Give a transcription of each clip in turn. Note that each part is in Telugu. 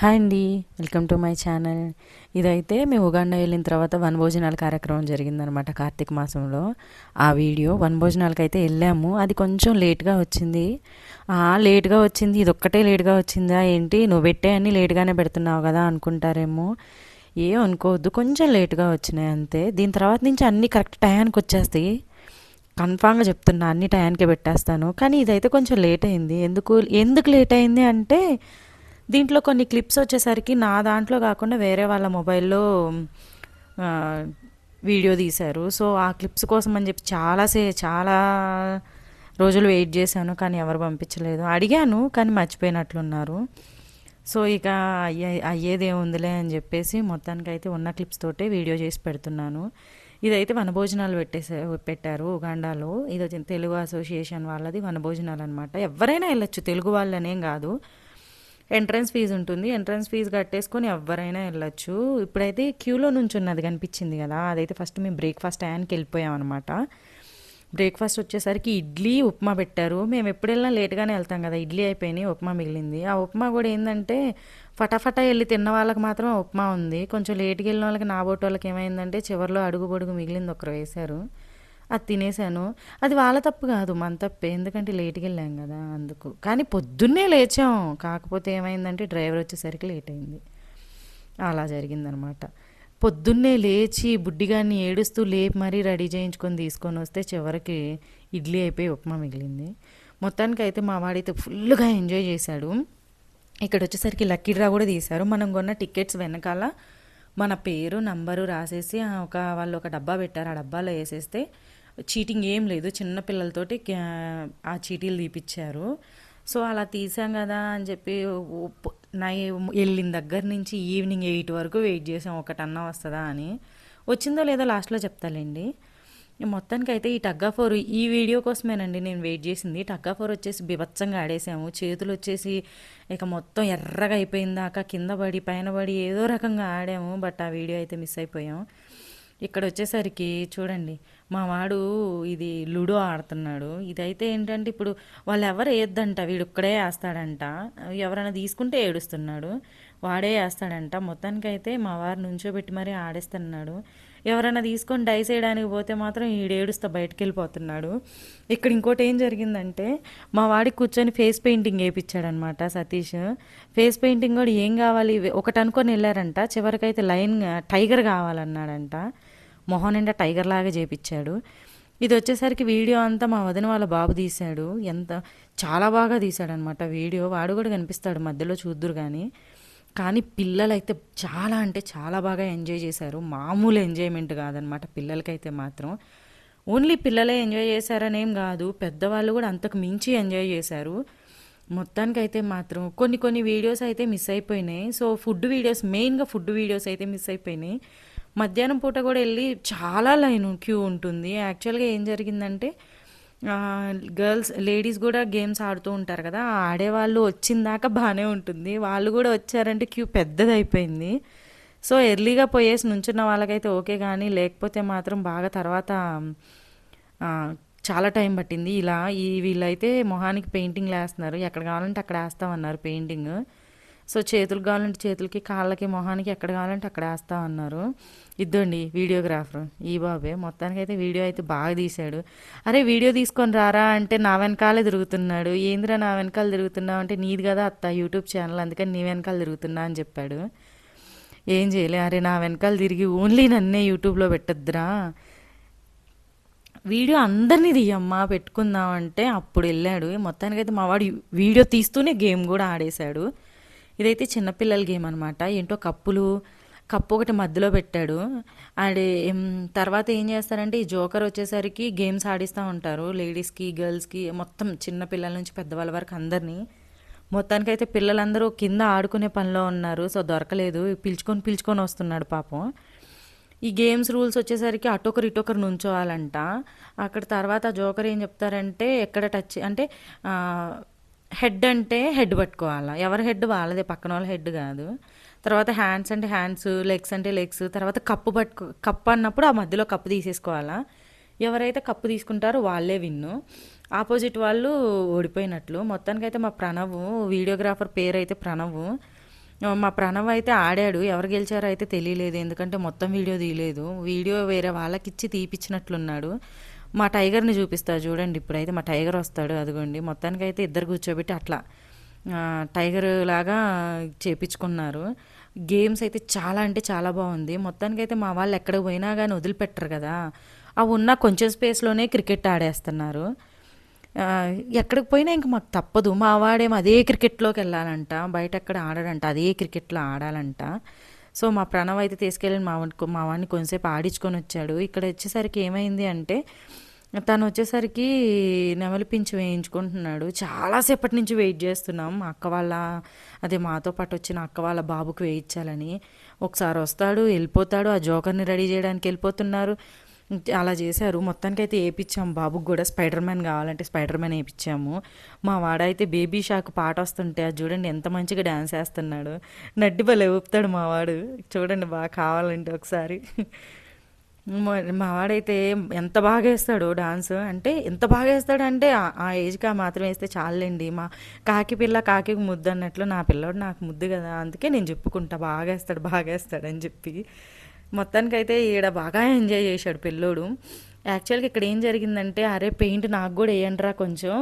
హాయ్ అండి వెల్కమ్ టు మై ఛానల్. ఇదైతే మేము ఉగాండా వెళ్ళిన తర్వాత వన్ భోజనాల కార్యక్రమం జరిగిందనమాట కార్తీక మాసంలో. ఆ వీడియో వనభోజనాలకు అయితే వెళ్ళాము. అది కొంచెం లేట్గా వచ్చింది. లేట్గా వచ్చింది ఇది ఒక్కటే లేట్గా వచ్చిందా ఏంటి నువ్వు పెట్టే అన్ని లేట్గానే పెడుతున్నావు కదా అనుకుంటారేమో. ఏం అనుకోవద్దు కొంచెం లేట్గా వచ్చినాయి అంతే. దీని తర్వాత నుంచి అన్నీ కరెక్ట్ టయానికి వచ్చేస్తాయి. కన్ఫామ్గా చెప్తున్నా అన్ని టైంకే పెట్టేస్తాను. కానీ ఇదైతే కొంచెం లేట్ అయింది. ఎందుకు ఎందుకు లేట్ అయింది అంటే దీంట్లో కొన్ని క్లిప్స్ వచ్చేసరికి నా దాంట్లో కాకుండా వేరే వాళ్ళ మొబైల్లో వీడియో తీశారు. సో ఆ క్లిప్స్ కోసం అని చెప్పి చాలా సే చాలా రోజులు వెయిట్ చేశాను కానీ ఎవరు పంపించలేదు. అడిగాను కానీ మర్చిపోయినట్లున్నారు. సో ఇక అయ్యే అయ్యేదేముందిలే అని చెప్పేసి మొత్తానికి అయితే ఉన్న క్లిప్స్ తోటే వీడియో చేసి పెడుతున్నాను. ఇదైతే వనభోజనాలు పెట్టేసే పెట్టారు ఉగాండాలో. ఇది వచ్చి తెలుగు అసోసియేషన్ వాళ్ళది వనభోజనాలు అనమాట ఎవరైనా వెళ్ళొచ్చు తెలుగు వాళ్ళనేం కాదు. ఎంట్రన్స్ ఫీజు ఉంటుంది. ఎంట్రన్స్ ఫీజు కట్టేసుకొని ఎవరైనా వెళ్ళొచ్చు. ఇప్పుడైతే క్యూలో నుంచి ఉన్నది కనిపించింది కదా. అదైతే ఫస్ట్ మేము బ్రేక్ఫాస్ట్ టయానికి వెళ్ళిపోయామన్నమాట. బ్రేక్ఫాస్ట్ వచ్చేసరికి ఇడ్లీ ఉప్మా పెట్టారు. మేము ఎప్పుడు వెళ్ళినా లేట్గానే వెళ్తాం కదా. ఇడ్లీ అయిపోయినాయి ఉప్మా మిగిలింది. ఆ ఉప్మా కూడా ఏంటంటే ఫటాఫటా వెళ్ళి తిన్న వాళ్ళకి మాత్రం ఆ ఉప్మా ఉంది. కొంచెం లేట్కి వెళ్ళిన వాళ్ళకి నాబోటు వాళ్ళకి ఏమైందంటే చివరిలో అడుగు పొడుగు మిగిలింది ఒకరు వేశారు. అది తినేసాను అది వాళ్ళ తప్పు కాదు మన తప్పే. ఎందుకంటే లేట్కి వెళ్ళాం కదా అందుకు. కానీ పొద్దున్నే లేచాం. కాకపోతే ఏమైందంటే డ్రైవర్ వచ్చేసరికి లేట్ అయింది. అలా జరిగిందనమాట. పొద్దున్నే లేచి బుడ్డిగాన్ని ఏడుస్తూ లేపి మరీ రెడీ చేయించుకొని తీసుకొని వస్తే చివరికి ఇడ్లీ అయిపోయి ఉప్మా మిగిలింది. మొత్తానికి అయితే మా వాడైతే ఫుల్గా ఎంజాయ్ చేశాడు. ఇక్కడ వచ్చేసరికి లక్కీ డ్రా కూడా తీశారు. మనం కొన్న టికెట్స్ వెనకాల మన పేరు నంబరు రాసేసి ఒక వాళ్ళు ఒక డబ్బా పెట్టారు. ఆ డబ్బాలో వేసేస్తే చీటింగ్ ఏం లేదు. చిన్న పిల్లలతోటి క్యా- ఆ చీటీలు తీపిచ్చారు. సో అలా తీసాం కదా అని చెప్పి ఓ నై వెళ్ళిన దగ్గర నుంచి ఈవినింగ్ ఎయిట్ వరకు వెయిట్ చేసాం. ఒకటన్నా వస్తుందా అని. వచ్చిందో లేదో లాస్ట్లో చెప్తాలేండి. మొత్తానికి అయితే ఈ టగ్గా ఫోర్ ఈ వీడియో కోసమేనండి నేను వెయిట్ చేసింది. టగ్గా ఫోర్ వచ్చేసి బిభత్సంగా ఆడేసాము. చేతులు వచ్చేసి ఇక మొత్తం ఎర్రగా అయిపోయింది దాకా కింద పడి పైన పడి ఏదో రకంగా ఆడాము. బట్ ఆ వీడియో అయితే మిస్ అయిపోయాం. ఇక్కడ వచ్చేసరికి చూడండి మా వాడు ఇది లూడో ఆడుతున్నాడు. ఇదైతే ఏంటంటే ఇప్పుడు వాళ్ళు ఎవరు వేయద్దంట వీడు ఇక్కడే వేస్తాడంట ఎవరైనా తీసుకుంటే ఏడుస్తున్నాడు. వాడే వేస్తాడంట మొత్తానికి అయితే మా వారు నుంచోబెట్టి మరీ ఆడేస్తున్నాడు. ఎవరైనా తీసుకొని డైస్ వేయడానికి పోతే మాత్రం ఈడేడుస్తా బయటకు వెళ్ళిపోతున్నాడు ఇక్కడ ఇంకోటి ఏం జరిగిందంటే మా వాడికి కూర్చొని ఫేస్ పెయింటింగ్ వేయించాడనమాట సతీష్. ఫేస్ పెయింటింగ్ కూడా ఏం కావాలి? ఒకటి అనుకొని వెళ్ళారంట. చివరికైతే లైన్ టైగర్ కావాలన్నాడంట. మొహం నిండా టైగర్ లాగా చేపించాడు. ఇది వచ్చేసరికి వీడియో అంతా మా వదిన వాళ్ళ బాబు తీశాడు. ఎంత చాలా బాగా తీశాడనమాట వీడియో. వాడు కూడా కనిపిస్తాడు మధ్యలో చూద్దురు కానీ కానీ పిల్లలైతే చాలా అంటే చాలా బాగా ఎంజాయ్ చేశారు. మామూలు ఎంజాయ్మెంట్ కాదనమాట పిల్లలకైతే మాత్రం. ఓన్లీ పిల్లలే ఎంజాయ్ చేశారనేం కాదు. పెద్దవాళ్ళు కూడా అంతకు మించి ఎంజాయ్ చేశారు. మొత్తానికైతే మాత్రం కొన్ని కొన్ని వీడియోస్ అయితే మిస్ అయిపోయినాయి. సో ఫుడ్ వీడియోస్ మెయిన్గా ఫుడ్ వీడియోస్ అయితే మిస్ అయిపోయినాయి. మధ్యాహ్నం పూట కూడా వెళ్ళి చాలా లైన్ క్యూ ఉంటుంది. యాక్చువల్గా ఏం జరిగిందంటే గర్ల్స్ లేడీస్ కూడా గేమ్స్ ఆడుతూ ఉంటారు కదా ఆడేవాళ్ళు వచ్చిందాకా బాగానే ఉంటుంది. వాళ్ళు కూడా వచ్చారంటే క్యూ పెద్దది అయిపోయింది సో ఎర్లీగా పోయేసి నుంచున్న వాళ్ళకైతే ఓకే కానీ లేకపోతే మాత్రం బాగా తర్వాత చాలా టైం పట్టింది. ఇలా ఈ వీళ్ళైతే మొహానికి పెయింటింగ్ వేస్తున్నారు ఎక్కడ కావాలంటే అక్కడ వేస్తామన్నారు పెయింటింగ్. సో చేతులకు కావాలంటే చేతులకి కాళ్ళకి మొహానికి ఎక్కడ కావాలంటే అక్కడ వేస్తా ఉన్నారు ఇద్దండి వీడియోగ్రాఫర్ ఈ బాబే. మొత్తానికి అయితే వీడియో అయితే బాగా తీశాడు. అరే వీడియో తీసుకొని రారా అంటే నా వెనకాలే తిరుగుతున్నాడు. ఏందిరా నా వెనకాల తిరుగుతున్నావు అంటే నీది కదా అత్త యూట్యూబ్ ఛానల్ అందుకని నీ వెనకాల తిరుగుతున్నా అని చెప్పాడు. ఏం చేయలే అరే నా వెనకాల తిరిగి ఓన్లీ నన్నే యూట్యూబ్లో పెట్టద్దురా. వీడియో అందరినీ తీయమ్మా పెట్టుకుందామంటే అప్పుడు వెళ్ళాడు. మొత్తానికైతే మా వాడు వీడియో తీస్తూనే గేమ్ కూడా ఆడేశాడు. ఇదైతే చిన్నపిల్లల గేమ్ అనమాట ఏంటో కప్పులు కప్పు ఒకటి మధ్యలో పెట్టాడు. ఆడే తర్వాత ఏం చేస్తారంటే ఈ జోకర్ వచ్చేసరికి గేమ్స్ ఆడిస్తూ ఉంటారు. లేడీస్కి గర్ల్స్కి మొత్తం చిన్న పిల్లల నుంచి పెద్దవాళ్ళ వరకు అందరినీ. మొత్తానికైతే పిల్లలందరూ కింద ఆడుకునే పనిలో ఉన్నారు. సో దొరకలేదు. పిలుచుకొని పిలుచుకొని వస్తున్నాడు పాపం. ఈ గేమ్స్ రూల్స్ వచ్చేసరికి అటొకరు ఇటొకరు నుంచోవాలంట. అక్కడ తర్వాత జోకర్ ఏం చెప్తారంటే ఎక్కడ టచ్ అంటే హెడ్ అంటే హెడ్ పట్టుకోవాలా? ఎవరి హెడ్ వాళ్ళదే పక్కన వాళ్ళ హెడ్ కాదు. తర్వాత హ్యాండ్స్ అంటే హ్యాండ్స్ లెగ్స్ అంటే లెగ్స్ తర్వాత కప్పు పట్టుకో కప్పు అన్నప్పుడు ఆ మధ్యలో కప్పు తీసేసుకోవాలా? ఎవరైతే కప్పు తీసుకుంటారో వాళ్ళే విన్ను. ఆపోజిట్ వాళ్ళు ఓడిపోయినట్లు. మొత్తానికైతే మా ప్రణవ్ వీడియోగ్రాఫర్ పేరు అయితే ప్రణవ్ మా ప్రణవ్ అయితే ఆడాడు. ఎవరు గెలిచారో అయితే తెలియలేదు. ఎందుకంటే మొత్తం వీడియో తీయలేదు. వీడియో వేరే వాళ్ళకి ఇచ్చి తీపిచ్చినట్లున్నాడు. మా టైగర్ని చూపిస్తా చూడండి ఇప్పుడైతే మా టైగర్ వస్తాడు అదిగోండి. మొత్తానికైతే ఇద్దరు కూర్చోబెట్టి అట్లా టైగర్ లాగా చేపించుకున్నారు. గేమ్స్ అయితే చాలా అంటే చాలా బాగుంది. మొత్తానికైతే మా వాళ్ళు ఎక్కడికి పోయినా కానీ వదిలిపెట్టరు కదా. ఆ ఉన్న కొంచెం స్పేస్లోనే క్రికెట్ ఆడేస్తున్నారు. ఎక్కడికి పోయినా ఇంక మాకు తప్పదు. మా వాడేమో అదే క్రికెట్లోకి వెళ్ళాలంట బయట ఎక్కడ ఆడాడంట అదే క్రికెట్లో ఆడాలంట. సో మా ప్రణవ్ అయితే తీసుకెళ్ళి మా వాడిని మా వాడిని కొంచెంసేపు ఆడించుకొని వచ్చాడు. ఇక్కడ వచ్చేసరికి ఏమైంది అంటే తను వచ్చేసరికి నెమలి పింఛు వేయించుకుంటున్నాడు. చాలాసేపటి నుంచి వెయిట్ చేస్తున్నాం. అక్క వాళ్ళ అదే మాతో పాటు వచ్చిన అక్క వాళ్ళ బాబుకి వేయించాలని. ఒకసారి వస్తాడు వెళ్ళిపోతాడు ఆ జోకర్ని రెడీ చేయడానికి వెళ్ళిపోతున్నారు. అలా చేశారు. మొత్తానికైతే వేయించాము బాబుకు కూడా స్పైడర్ మ్యాన్ కావాలంటే స్పైడర్ మ్యాన్ వేయించాము. మా వాడైతే బేబీ షాక్ పాట వస్తుంటే అది చూడండి ఎంత మంచిగా డ్యాన్స్ వేస్తున్నాడు. నడ్డి భలే ఊపుతాడు మా వాడు. చూడండి బాగా కావాలంటే ఒకసారి. మా- మా వాడైతే ఎంత బాగా వేస్తాడు డాన్స్ అంటే ఎంత బాగా వేస్తాడు అంటే ఆ- ఆ ఏజ్కి ఆ మాత్రం వేస్తే చాలండి మా కాకి పిల్ల కాకి ముద్దు అన్నట్లు నా పిల్లోడు నాకు ముద్దు కదా అందుకే నేను చెప్పుకుంటా బాగా వేస్తాడు బాగా వేస్తాడు అని చెప్పి. మొత్తానికైతే ఈడ బాగా ఎంజాయ్ చేశాడు పిల్లోడు. యాక్చువల్గా ఇక్కడ ఏం జరిగిందంటే అరే పెయింట్ నాకు కూడా వేయండిరా కొంచెం.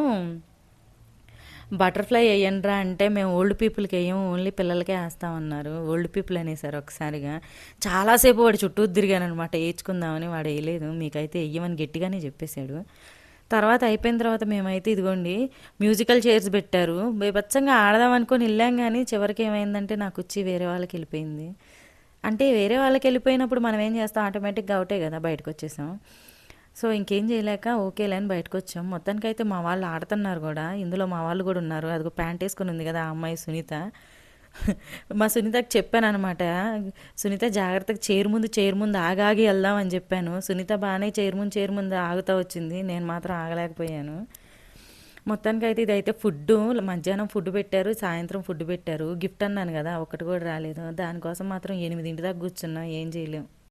బటర్ఫ్లై వేయండిరా అంటే మేము ఓల్డ్ పీపుల్కి వేయం ఓన్లీ పిల్లలకే వేస్తామన్నారు. ఓల్డ్ పీపుల్ అనేసారు ఒకసారిగా. చాలాసేపు వాడు చుట్టూ తిరిగానమాట వేయించుకుందామని వాడు వేయలేదు. మీకైతే వేయమని గట్టిగానే చెప్పేశాడు. తర్వాత అయిపోయిన తర్వాత మేమైతే ఇదిగోండి మ్యూజికల్ చైర్స్ పెట్టారు. బేబచ్చంగా ఆడదాం అనుకొని వెళ్ళాం కానీ చివరికి ఏమైందంటే నాకు వచ్చి వేరే వాళ్ళకి వెళ్ళిపోయింది. అంటే వేరే వాళ్ళకి వెళ్ళిపోయినప్పుడు మనం ఏం చేస్తాం? ఆటోమేటిక్గా అవుటే కదా బయటకు వచ్చేసాం. సో ఇంకేం చేయలేక ఓకేలే అని బయటకు వచ్చాం అయితే మా వాళ్ళు ఆడుతున్నారు కూడా. ఇందులో మా వాళ్ళు కూడా ఉన్నారు. అది ప్యాంట్ వేసుకుని ఉంది కదా ఆ అమ్మాయి సునీత. మా సునీతకు చెప్పాను అనమాట సునీత జాగ్రత్తగా చైర్ ముందు చైర్ ముందు ఆగాగి వెళ్దాం అని చెప్పాను. సునీత బాగానే చైర్ ముందు చైర్ ముందు ఆగుతూ వచ్చింది. నేను మాత్రం ఆగలేకపోయాను. మొత్తానికి అయితే ఇదైతే ఫుడ్ మధ్యాహ్నం ఫుడ్ పెట్టారు. సాయంత్రం ఫుడ్ పెట్టారు. గిఫ్ట్ అన్నాను కదా ఒకటి కూడా రాలేదు. దానికోసం మాత్రం ఎనిమిదింటి దాకా కూర్చున్నాం. ఏం చేయలేం.